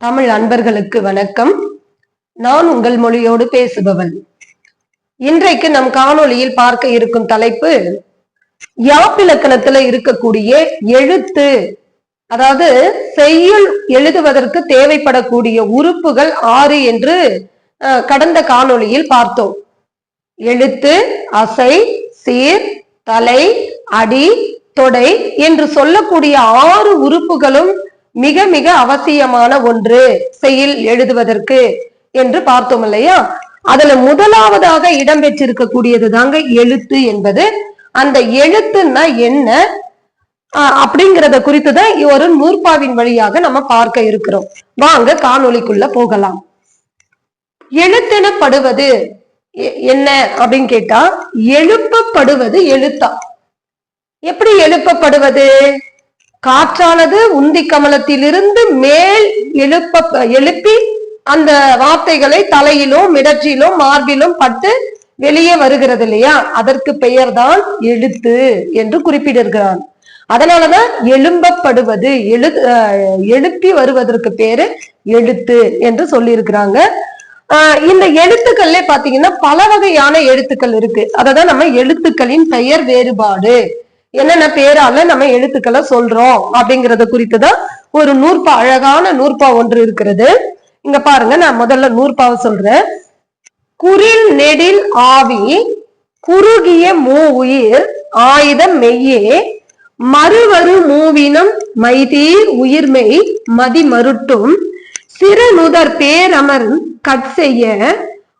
தமிழ் அன்பர்களுக்கு வணக்கம். நான் உங்கள் மொழியோடு பேசுபவன். இன்றைக்கு நம் காணொளியில் பார்க்க இருக்கும் தலைப்பு யாப்பிலக்கணத்துல இருக்கக்கூடிய எழுத்து அதாவது செய்யுள் எழுதுவதற்கு தேவைப்படக்கூடிய உறுப்புகள் ஆறு என்று அஹ், கடந்த காணொளியில் பார்த்தோம். எழுத்து அசை சீர் தலை அடி தொடை என்று சொல்லக்கூடிய ஆறு உறுப்புகளும் மிக மிக அவசியமான ஒன்று செயல் எழுதுவதற்கு என்று பார்த்தோம் இல்லையா? அதுல முதலாவதாக இடம்பெற்றிருக்கக்கூடியது தாங்க எழுத்து என்பது. அந்த எழுத்துன்னா என்ன? அப்படிங்கிறத அப்படிங்கறத குறித்து தான் ஒரு நூற்பாவின் வழியாக நம்ம பார்க்க இருக்கிறோம். வாங்க காணொலிக்குள்ள போகலாம். எழுத்தெனப்படுவது எ- என்ன அப்படின்னு கேட்டா எழுப்பப்படுவது எழுத்தா. எப்படி எழுப்பப்படுவது? காற்றானது உந்தி கமலத்திலிருந்து மேல் எழுப்ப எழுப்பி அந்த வார்த்தைகளை தலையிலும் மிடற்றிலும் மார்பிலும் பட்டு வெளியே வருகிறது இல்லையா? அதற்கு பெயர் தான் எழுத்து என்று குறிப்பிடுகிறான். அதனாலதான் எழும்பப்படுவது எழு எழுப்பி வருவதற்கு பேரு எழுத்து என்று சொல்லியிருக்கிறாங்க. ஆஹ் இந்த எழுத்துக்கள்ல பாத்தீங்கன்னா பல வகையான எழுத்துக்கள் இருக்கு. அததான் நம்ம எழுத்துக்களின் பெயர் வேறுபாடு. என்னென்ன பேரால நம்ம எழுத்துக்களை சொல்றோம் அப்படிங்கறத குறித்துதான் ஒரு நூற்பா அழகான நூற்பா ஒன்று இருக்கிறது. இங்க பாருங்க நான் முதல்ல நூற்பாவை சொல்றேன். குரில் நெடில் ஆவி குறுகிய மூ உயிர் ஆயுதம் மெய்யே. மறுவரு மூவினம் மைதீர் உயிர்மெய் மதி மருட்டும். சிறநுதர் பேரமர் கட் செய்ய.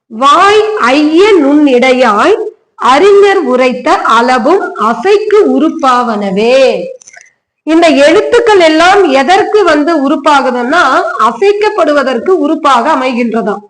வாய் ஐய நுண்ணிடையாய் அறிஞர் உரைத்த அளவும் அசைக்கு உறுப்பாவனவே. இந்த எழுத்துக்கள் எல்லாம் எதற்கு வந்து உறுப்பாகுதுன்னா அசைக்கப்படுவதற்கு உறுப்பாக அமைகின்றதாம்.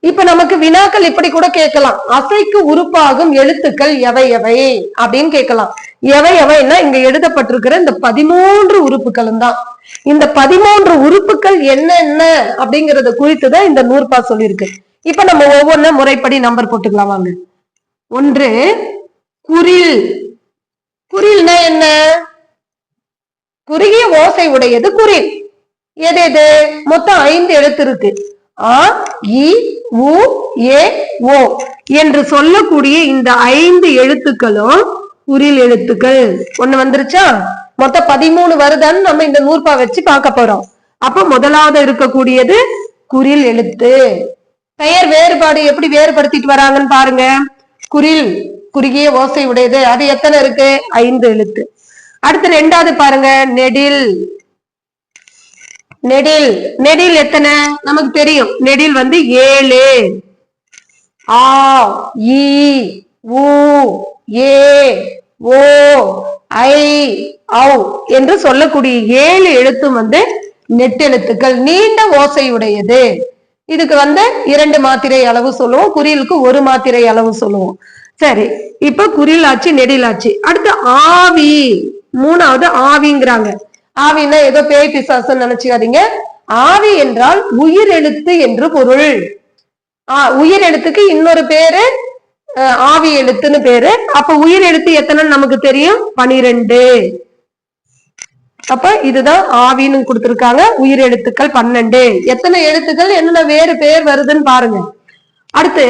இப்ப நமக்கு வினாக்கள் இப்படி கூட கேட்கலாம். அசைக்கு உறுப்பாகும் எழுத்துக்கள் எவை எவை? அப்படின்னு கேட்கலாம். எவை எவைன்னா இங்க எழுதப்பட்டிருக்கிற இந்த பதிமூன்று உறுப்புகளும் தான். இந்த பதிமூன்று உறுப்புகள் என்னென்ன அப்படிங்கறத குறித்துதான் இந்த நூற்பா சொல்லியிருக்கு. இப்ப நம்ம ஒவ்வொன்றும் முறைப்படி நம்பர் போட்டுக்கலாம் வாங்க. ஒன்று குரில். குரில்னா என்ன? குறுகிய ஓசை உடையது குரில். எது எது மொத்தம் ஐந்து எழுத்து இருக்கு ஆ இ உ ஏ ஓ என்று சொல்லக்கூடிய இந்த ஐந்து எழுத்துக்களும் குரில் எழுத்துக்கள். ஒண்ணு வந்துருச்சா? மொத்தம் பதிமூணு வருதான்னு நம்ம இந்த நூற்பா வச்சு பார்க்க போறோம். அப்ப முதலாவது இருக்கக்கூடியது குரில் எழுத்து. பெயர் வேறுபாடு எப்படி வேறுபடுத்திட்டு வராங்கன்னு பாருங்க. குரில் குறுகிய ஓசை உடையது. அது எத்தனை இருக்கு? ஐந்து எழுத்து. அடுத்து ரெண்டாவது பாருங்க. நெடில். நெடில். நெடில் எத்தனை? நமக்கு தெரியும். நெடில் வந்து ஏழு. ஆ இ உ ஏ ஓ ஐ ஔ என்று சொல்லக்கூடிய ஏழு எழுத்தும் வந்து நெட்டெழுத்துக்கள். நீண்ட ஓசையுடையது இதுக்கு வந்து இரண்டு மாத்திரை அளவு சொல்லுவோம். குறிலுக்கு ஒரு மாத்திரை அளவு சொல்லுவோம். சரி இப்ப குறில் ஆச்சு நெடில் ஆச்சு அடுத்து ஆவி. மூணாவது ஆவிங்கிறாங்க. ஆவின்னா ஏதோ பேய் பிசாசுன்னு நினைச்சுக்காதீங்க. ஆவி என்றால் உயிர் எழுத்து என்று பொருள். ஆஹ் உயிர் எழுத்துக்கு இன்னொரு பேரு ஆவி எழுத்துன்னு பேரு. அப்ப உயிர் எழுத்து எத்தனைன்னு நமக்கு தெரியும்? பனிரெண்டு. அப்ப இதுதான் ஆவின்னு கொடுத்திருக்காங்க. உயிர் எழுத்துக்கள் பன்னெண்டு. எத்தனை எழுத்துக்கள்? என்னென்ன வேறு பேர் வருதுன்னு பாருங்க. அடுத்து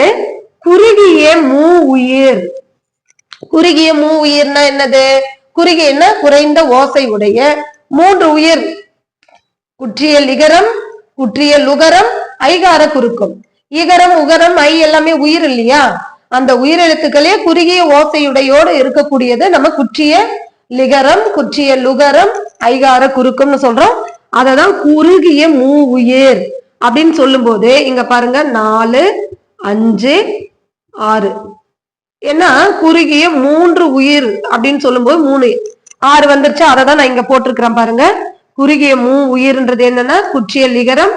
குறுகிய மூ உயிர். குறுகிய மூ உயிர்னா என்னது? குறுகியன்னா குறைந்த ஓசை உடைய மூன்று உயிர். குற்றிய லிகரம் குற்றிய லுகரம் ஐகார குறுக்கம். இகரம் உகரம் ஐ எல்லாமே உயிர் இல்லையா? அந்த உயிரெழுத்துக்களே குறுகிய ஓசையுடையோடு இருக்கக்கூடியது நம்ம குற்றிய லிகரம் குற்றிய லுகரம் ஐகார குறுக்கம்னு சொல்றோம். அததான் குறுகிய மூ உயிர் அப்படின்னு சொல்லும் போது இங்க பாருங்க நாலு அஞ்சு ஆறு. ஏன்னா குறுகிய மூன்று உயிர் அப்படின்னு சொல்லும்போது மூணு. ஆறு வந்துருச்சு அதை தான் நான் இங்க போட்டிருக்கிறேன் பாருங்க. குறுகிய மூ உயிர்ன்றது என்னன்னா குற்றிய லிகரம்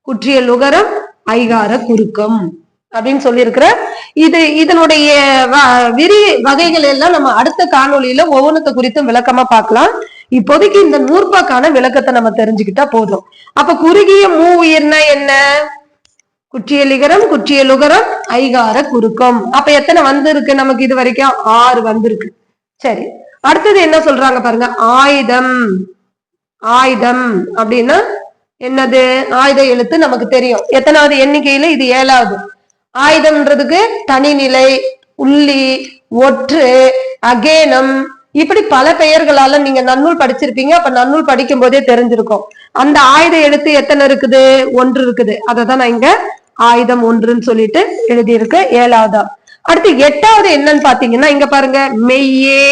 குற்றிய லுகரம் ஐகார குறுக்கம் அப்படின்னு சொல்லியிருக்கிற. இது இதனுடைய வ- விரி வகைகள் எல்லாம் நம்ம அடுத்த காணொலியில ஒவ்வொன்றத்தை குறித்தும் விளக்கமா பார்க்கலாம். இப்போதைக்கு இந்த நூற்பாக்கான விளக்கத்தை நம்ம தெரிஞ்சுக்கிட்டா போதும். அப்ப குறுகிய மூ உயிர்னா என்ன? குற்றியலிகரம் குற்றியலுகரம் ஐகார குறுக்கம். அப்ப எத்தனை வந்திருக்கு நமக்கு இது வரைக்கும்? ஆறு வந்திருக்கு. சரி. அடுத்தது என்ன சொல்றாங்க பாருங்க? ஆயுதம். ஆயுதம் அப்படின்னா என்னது? ஆயுத எழுத்து நமக்கு தெரியும். எத்தனாவது எண்ணிக்கையில? இது ஏழாவது. ஆயுதம்ன்றதுக்கு தனிநிலை உள்ளி ஒற்று அகேனம் இப்படி பல பெயர்களால நீங்க நன்னூல் படிச்சிருப்பீங்க. அப்ப நன்னூல் படிக்கும் போதே தெரிஞ்சிருக்கும். அந்த ஆயுத எழுத்து எத்தனை இருக்குது? ஒன்று இருக்குது. அதை தான் நான் இங்க ஆயுதம் ஒன்றுன்னு சொல்லிட்டு எழுதியிருக்கு. ஏழாவதா. அடுத்து எட்டாவது என்னன்னு பாத்தீங்கன்னா இங்க பாருங்க. மெய்யே.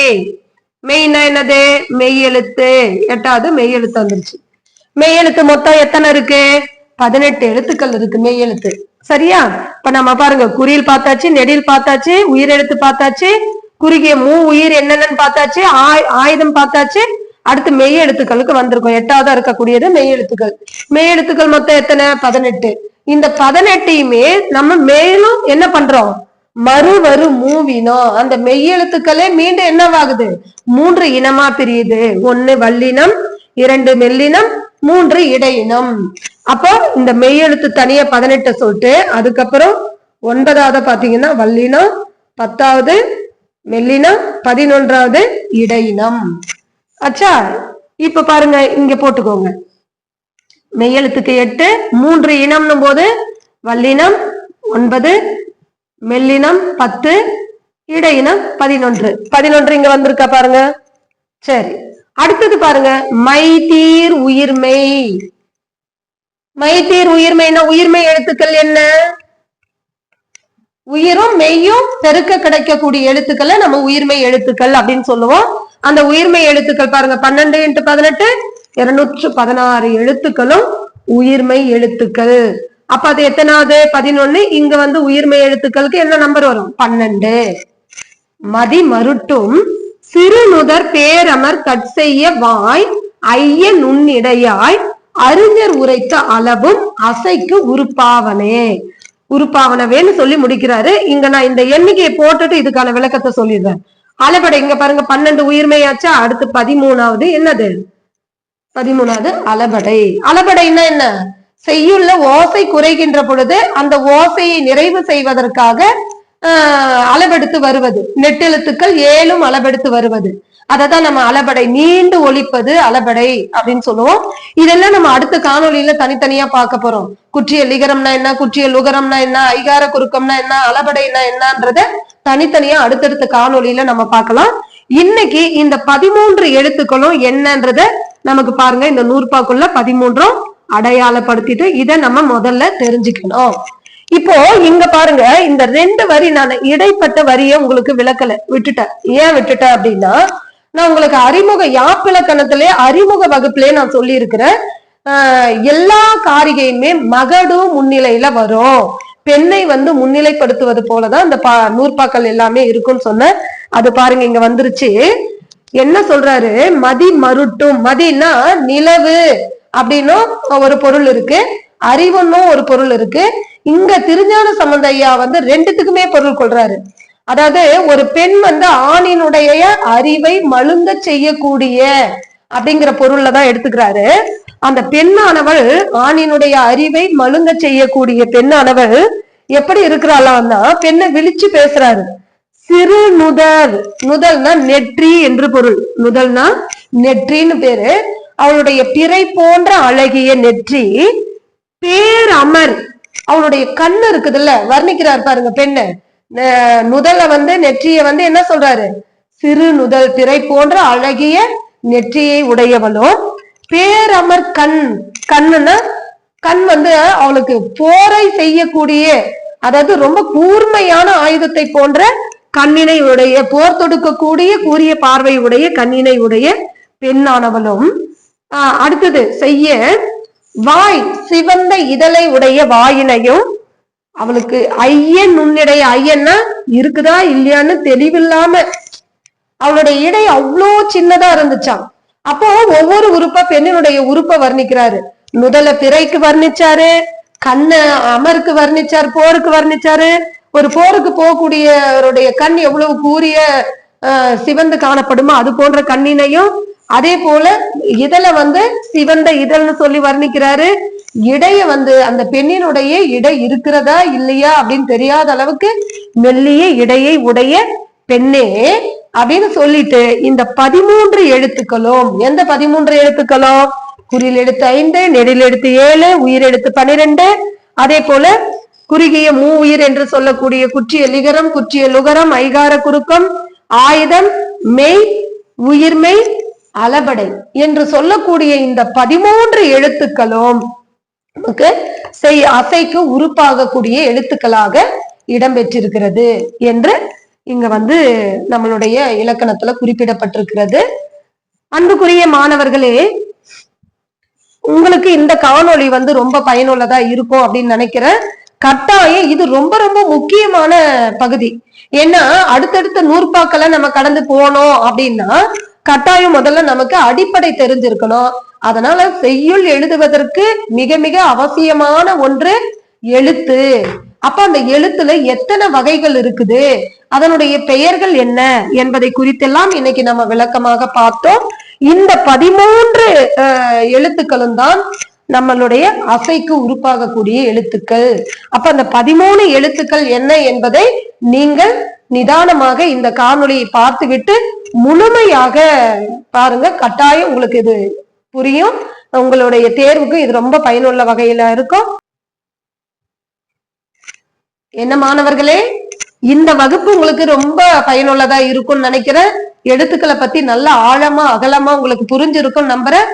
மெய்னா என்னது? மெய் எழுத்து. எட்டாவது மெய் எழுத்து வந்துருச்சு. மெய் எழுத்து மொத்தம் எத்தனை இருக்கு? பதினெட்டு எழுத்துக்கள் இருக்கு மெய் எழுத்து. சரியா? இப்ப நம்ம பாருங்க. குறியில் பார்த்தாச்சு நெடில் பார்த்தாச்சு உயிரெழுத்து பார்த்தாச்சு குறுகிய மூ உயிர் என்னென்னு பார்த்தாச்சு ஆயுதம் பார்த்தாச்சு. அடுத்து மெய் எழுத்துக்களுக்கு வந்திருக்கும். எட்டாவதா இருக்கக்கூடியது மெய் எழுத்துக்கள். மெய் எழுத்துக்கள் மொத்தம் எத்தனை? பதினெட்டு. இந்த பதினெட்டையுமே நம்ம மேலும் என்ன பண்றோம்? மறுவரு மூவினம் அந்த மெய்யெழுத்துக்களே மீண்டும் என்னவாகுது? மூன்று இனமா பிரியுது. ஒன்னு வல்லினம் இரண்டு மெல்லினம் மூன்று இடையினம். அப்போ இந்த மெய்யெழுத்து தனியா பதினெட்டு சொல்லிட்டு அதுக்கப்புறம் ஒன்பதாவது பாத்தீங்கன்னா வல்லினம் பத்தாவது மெல்லினம் பதினொன்றாவது இடையினம். அச்சா இப்ப பாருங்க இங்க போட்டுக்கோங்க. மெய்யெழுத்துக்கு எட்டு மூன்று இனம்னும் போது வல்லினம் ஒன்பது மெல்லினம் பத்து இடையினம் பதினொன்று. பதினொன்று இங்க வந்திருக்கா பாருங்க. சரி அடுத்தது பாருங்க மை தீர் உயிர்மை மை தீர் உயிர்மைனா உயிர்மெய் எழுத்துக்கள் என்ன? உயிரும் மெய்யும் பெருக்க கிடைக்கக்கூடிய எழுத்துக்களை நம்ம உயிர்மெய் எழுத்துக்கள் அப்படின்னு சொல்லுவோம். அந்த உயிர்மெய் எழுத்துக்கள் பாருங்க பன்னெண்டு இன்ட்டு பதினெட்டு இருநூற்று பதினாறு எழுத்துக்களும் உயிர்மெய் எழுத்துக்கள். அப்ப அது எத்தனாவது? பதினொன்னு. இங்க வந்து உயிர்மெய் எழுத்துக்களுக்கு என்ன நம்பர் வரும்? பன்னெண்டு. மதி மருட்டும் சிறுநுதர் பேரமர் கட்செய்ய வாய் ஐய நுண்ணிடையாய் அறிஞர் உரைத்த அளவும் அசைக்கு உருப்பாவனே உருப்பாவனவேன்னு சொல்லி முடிக்கிறாரு. இங்க நான் இந்த எண்ணிக்கையை போட்டுட்டு இதுக்கான விளக்கத்தை சொல்லிடுறேன். அளபடை இங்க பாருங்க பன்னெண்டு உயிர்மையாச்சா? அடுத்து பதிமூணாவது என்னது? பதிமூணாவது அளபடை அளபடைன்னா என்ன? செய்யுள்ள ஓசை குறைகின்ற பொழுது அந்த ஓசையை நிறைவு செய்வதற்காக அளவெடுத்து வருவது. நெட்டெழுத்துக்கள் ஏழும் அளவெடுத்து வருவது. அததான் நம்ம அளபடை நீண்டு ஒழிப்பது அளபடை அப்படின்னு சொல்லுவோம். இதெல்லாம் நம்ம அடுத்த காணொலியில தனித்தனியா பார்க்க போறோம். குற்றிய லிகரம்னா என்ன குற்றிய லுகரம்னா என்ன ஐகார குறுக்கம்னா என்ன அலபடைனா என்னன்றத தனித்தனியா அடுத்தடுத்த காணொலியில நம்ம பார்க்கலாம். இன்னைக்கு இந்த பதிமூன்று எழுத்துக்களும் என்னன்றத நமக்கு பாருங்க. இந்த நூற்பாக்குள்ள பதிமூன்றும் அடையாளப்படுத்திட்டு இதை நம்ம முதல்ல தெரிஞ்சுக்கணும். இப்போ இங்க பாருங்க இந்த ரெண்டு வரி நான் இடைப்பட்ட வரியை உங்களுக்கு விளக்கல விட்டுட்டேன். ஏன் விட்டுட்டேன் அப்படின்னா நான் உங்களுக்கு அறிமுக யாப்பிலக்கணத்திலே அறிமுக வகுப்பிலே நான் சொல்லி இருக்கிறேன் எல்லா காரிகையுமே மகடும் முன்னிலையில வரும். பெண்ணை வந்து முன்னிலைப்படுத்துவது போலதான் அந்த பா நூற்பாக்கள் எல்லாமே இருக்கும்னு சொன்னேன். அது பாருங்க இங்க வந்துருச்சு. என்ன சொல்றாரு? மதி மருட்டும். மதினா நிலவு அப்படின்னும் ஒரு பொருள் இருக்கு. அறிவுன்னும் ஒரு பொருள் இருக்கு. இங்க திருஞான சம்பந்த ஐயா வந்து ரெண்டுத்துக்குமே பொருள் கொள்றாரு. அதாவது ஒரு பெண் வந்து ஆணினுடைய அறிவை மழுங்க செய்யக்கூடிய அப்படிங்கிற பொருள்ல தான் எடுத்துக்கிறாரு. அந்த பெண்ணானவள் ஆணினுடைய அறிவை மழுங்க செய்யக்கூடிய பெண்ணானவள் எப்படி இருக்கிறாளான்னா பெண்ணை விழிச்சு பேசுறாரு. சிறு நுதல். நுதல்னா நெற்றி என்று பொருள். நுதல்னா நெற்றின்னு பேரு. அவளுடைய பிறை போன்ற அழகிய நெற்றி. பேரமர். அவளுடைய கண்ணு இருக்குதுல்ல வர்ணிக்கிறார் பாருங்க பெண்ணு. நுதல்ல வந்து நெற்றிய வந்து என்ன சொல்றாரு? சிறு நுதல் திரை போன்ற அழகிய நெற்றியை உடையவளும் பேரமர் கண் கண்ணுன்னா கண் வந்து அவளுக்கு போரை செய்யக்கூடிய அதாவது ரொம்ப கூர்மையான ஆயுதத்தை போன்ற கண்ணினை உடைய போர் தொடுக்கக்கூடிய கூரிய பார்வை உடைய கண்ணினை உடைய பெண்ணானவளும். அடுத்தது செய்ய வாய் சிவந்த இதழை உடைய வாயினையும் அவளுக்கு ஐயன் நுண்ணிடை ஐயன்னா இருக்குதா இல்லையான்னு தெளிவில்லாம அவளுடைய இடை அவ்வளோ சின்னதா இருந்துச்சான் அப்போ ஒவ்வொரு உறுப்பா பெண்ணினுடைய உறுப்பை வர்ணிக்கிறாரு. முதல்ல பிறைக்கு வர்ணிச்சாரு கண்ண அமருக்கு வர்ணிச்சார் போருக்கு வர்ணிச்சாரு. ஒரு போருக்கு போகக்கூடியவருடைய கண் எவ்வளவு கூரிய ஆஹ், சிவந்து காணப்படுமோ அது போன்ற கண்ணினையும் அதே போல இதழ வந்து சிவந்த இதழ்னு சொல்லி வர்ணிக்கிறாரு. இடைய வந்து அந்த பெண்ணினுடைய இடை இருக்கிறதா இல்லையா அப்படின்னு தெரியாத அளவுக்கு மெல்லிய இடையை உடைய பெண்ணே அப்படின்னு சொல்லிட்டு இந்த பதிமூன்று எழுத்துக்களும் எந்த பதிமூன்று எழுத்துக்களும்? குறியில் எழுத்து ஐந்து நெடில் எழுத்து ஏழு உயிர் எழுத்து பனிரெண்டு. அதே போல குறுகிய மூ உயிர் என்று சொல்லக்கூடிய குற்றிய லிகரம் குற்றிய லுகரம் ஐகார குறுக்கம் ஆயுதம் மெய் உயிர்மெய் அளபடை என்று சொல்லக்கூடிய இந்த பதிமூன்று எழுத்துக்களும் நமக்கு செய் அசைக்கு உருப்பாகக்கூடிய எழுத்துக்களாக இடம்பெற்றிருக்கிறது என்று இங்க வந்து நம்மளுடைய இலக்கணத்துல குறிப்பிடப்பட்டிருக்கிறது. அன்புக்குரிய மாணவர்களே உங்களுக்கு இந்த காணொளி வந்து ரொம்ப பயனுள்ளதா இருக்கும் அப்படின்னு நினைக்கிறேன் கட்டாயம் இது ரொம்ப ரொம்ப முக்கியமான பகுதி. ஏன்னா அடுத்தடுத்த நூற்பாக்களை நம்ம கடந்து போனோம் அப்படின்னா கட்டாயம் முதல்ல நமக்கு அடிப்படை தெரிஞ்சிருக்கணும். அதனால செய்யுள் எழுதுவதற்கு மிக மிக அவசியமான ஒன்று எழுத்து. அப்ப அந்த எழுத்துல எத்தனை வகைகள் இருக்குது? அதனுடைய பெயர்கள் என்ன என்பதை குறித்தெல்லாம் இன்னைக்கு நம்ம விளக்கமாக பார்த்தோம். இந்த பதிமூன்று எழுத்துக்களும் தான் நம்மளுடைய அசைக்கு உருப்பாகக்கூடிய எழுத்துக்கள். அப்ப அந்த பதிமூணு எழுத்துக்கள் என்ன என்பதை நீங்கள் நிதானமாக இந்த காணொளியை பார்த்துவிட்டு முழுமையாக பாருங்க. கட்டாயம் உங்களுக்கு இது புரியும். உங்களுடைய தேர்வுக்கு இது ரொம்ப பயனுள்ள வகையில இருக்கும். என்ன மாணவர்களே இந்த வகுப்பு உங்களுக்கு ரொம்ப பயனுள்ளதா இருக்கும்னு நினைக்கிறேன். எழுத்துக்களை பத்தி நல்ல ஆழமா அகலமா உங்களுக்கு புரிஞ்சிருக்கும் நம்புறேன்.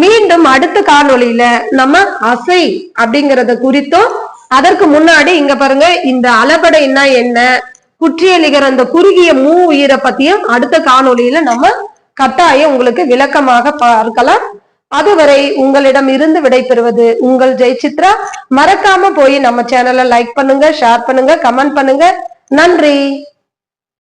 மீண்டும் அடுத்த காணொலியில நம்ம அசை அப்படிங்கறத குறித்தும் அதற்கு முன்னாடி இங்க பாருங்க இந்த அளபடைன்னா என்ன? குற்றியலிகர் அந்த குறுகிய மூ உயிரை பத்தியும் அடுத்த காணொளியில நம்ம கட்டாயம் உங்களுக்கு விளக்கமாக பார்க்கலாம். அதுவரை உங்களிடம் இருந்து விடைபெறுவது உங்கள் ஜெயசித்ரா. மறக்காம போய் நம்ம சேனலை லைக் பண்ணுங்க ஷேர் பண்ணுங்க கமெண்ட் பண்ணுங்க. நன்றி.